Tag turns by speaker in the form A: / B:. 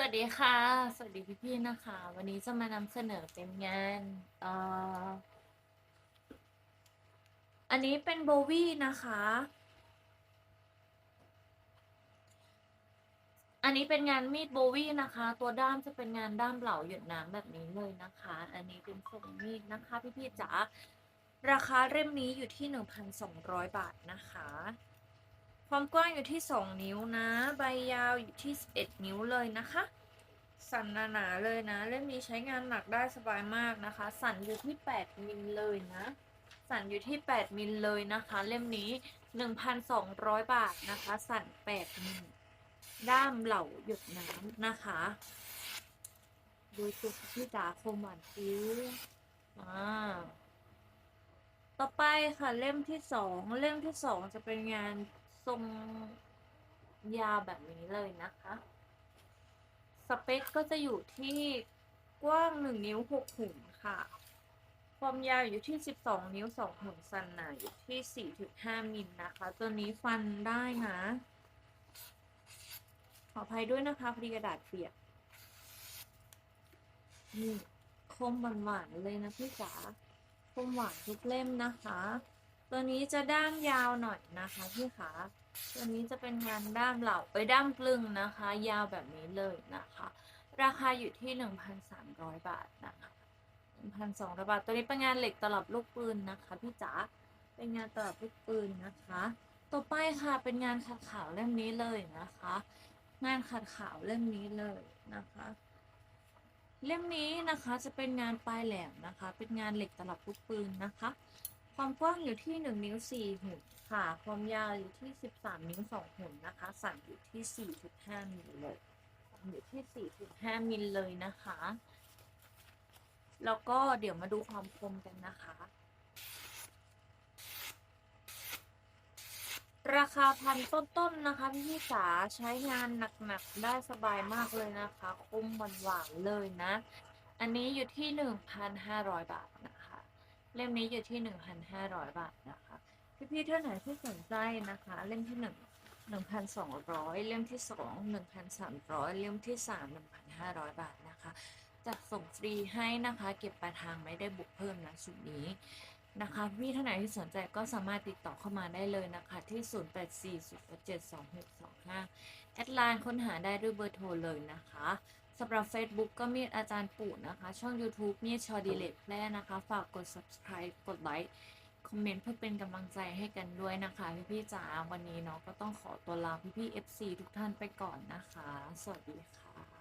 A: วัสดีค่ะ สวัสดีพี่ๆนะคะ วันนี้จะมานำเสนอเป็นงานอออันนี้เป็นโบวี่นะคะ อันนี้เป็นงานมีดโบวี่นะคะ ตัวด้ามจะเป็นงานด้ามเหลาหยดน้ำแบบนี้เลยนะคะ อันนี้เป็นทรงมีดนะคะ พี่ๆจ๋า ราคาเล่มนี้อยู่ที่ 1,200 บาทนะคะ ความกว้างอยู่ที่ 2 นิ้วนะ ใบยาวอยู่ที่ 11 นิ้วเลยนะคะ สันหนาๆเลยนะ เล่มนี้ใช้งานหนักได้สบายมากนะคะ สันอยู่ที่ 8 มิลเลยนะ สันอยู่ที่ 8 มิลเลยนะคะ เล่มนี้ 1,200 บาทนะคะ สัน 8 มิล ด้ามเหล่าหยดน้ำนะคะ โดูจุดที่จ๋าคมหวานคิ้วอ่าต่อไปค่ะเล่มที่สองเล่มที่สองจะเป็นงาน ทรงยาวแบบนี้เลยนะคะ สเปคก็จะอยู่ที่กว้างหนึ่งนิ้วหกหุ่นค่ะ ความยาวอยู่ที่สิบสองนิ้วสองหุ่นสันหนาอยู่ที่สี่ถึงห้ามิลนะคะ ตัวนี้ฟันได้นะขออภัยด้วยนะคะพอดีกระดาษเปียกนี่คมหวานๆเลยนะพี่จ๋าคมหวานทุกเล่มนะคะ ตัวนี้จะด้ามยาวหน่อยนะคะพี่ขาตัวนี้จะเป็นงานด้ามเหล่าไปด้ามกลึงนะคะ ยาวแบบนี้เลยนะคะ ราคาอยู่ที่ 1,300 บาทนะคะ1,200 บาท ตัวนี้เป็นงานเหล็กตลับลูกปืนนะคะพี่จ๋าเป็นงานตลับลูกปืนนะคะ ต่อไปค่ะเป็นงานขัดขาวเล่มนี้เลยนะคะ งานขัดขาวเล่มนี้เลยนะคะ เล่มนี้นะคะจะเป็นงานปลายแหลมนะคะ เป็นงานเหล็กตลับลูกปืนนะคะ ความกว้างอยู่ที่ 1 นิ้ว 4 หุ่นค่ะ ความยาวอยู่ที่ 13 นิ้ว 2 หุ่นนะคะ สันอยู่ที่ 4.5 มิลเลยอยู่ที่ 4.5 มิลเลยนะคะ แล้วก็เดี๋ยวมาดูความคมกันนะคะ ราคาพันต้นๆนะคะพี่พี่จ๋าใช้งานหนักๆ ได้สบายมากเลยนะคะ คุ้มหวานๆเลยนะ อันนี้อยู่ที่ 1,500 บาทนะ เล่มนี้อยู่ที่ 1,500 บาทนะคะ พี่ๆท่านไหนที่สนใจนะคะ เล่มที่ 1 1,200 เล่มที่ 2 1,300 เล่มที่ 3 1,500 บาทนะคะจัดส่งฟรีให้นะคะ เก็บปลายทางไม่ได้บุกเพิ่มนะสุดนี้นะคะพี่ท่านไหนที่สนใจก็สามารถติดต่อเข้ามาได้เลยนะคะ ที่ 0840722625 แอดไลน์ค้นหาได้ด้วยเบอร์โทรเลยนะคะ สำหรับ Facebook ก็มีอาจารย์ปู่นะคะ ช่อง YouTube มีชอดีเลตแพร่นะคะ ฝากกด subscribe กดไลค์คอมเมนต์เพื่อเป็นกำลังใจให้กันด้วยนะคะ พี่ๆจ๋าวันนี้เนาะก็ต้องขอตัวลาพี่ๆ FC ทุกท่านไปก่อนนะคะ สวัสดีค่ะ